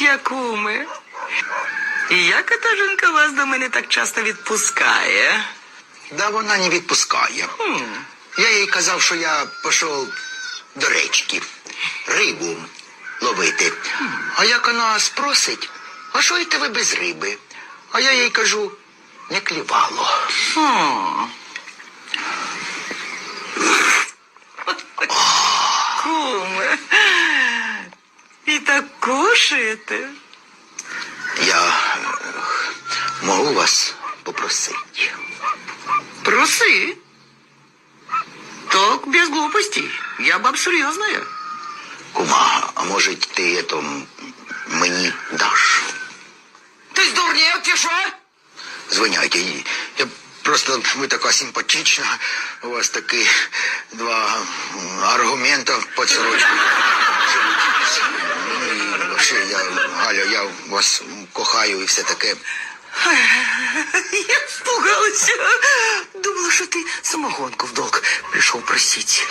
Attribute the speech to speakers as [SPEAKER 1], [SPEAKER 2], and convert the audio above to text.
[SPEAKER 1] я, куме. І як та жінка вас до мене так часто відпускає?
[SPEAKER 2] Да вона не відпускає.
[SPEAKER 1] Хм.
[SPEAKER 2] Я їй казав, що я пішов до речки рибу ловити. А як вона спросить, а що йти ви без риби? А я їй кажу, не клівало.
[SPEAKER 1] Хм. Куме. І так?
[SPEAKER 2] Я е, можу вас попросити.
[SPEAKER 1] Проси. Так, без глупостей. Я баб серйозная.
[SPEAKER 2] Кума, а може ти это, мені даш?
[SPEAKER 1] Ти здурнів, чи що?
[SPEAKER 2] Звиняйте, я просто ви така симпатична. У вас такі два аргумента під сорочкою. Ну, І вообще, я, Галя, я вас кохаю і все таке.
[SPEAKER 1] Я впугалася. Думала, що ти самогонку в долг прийшов просити.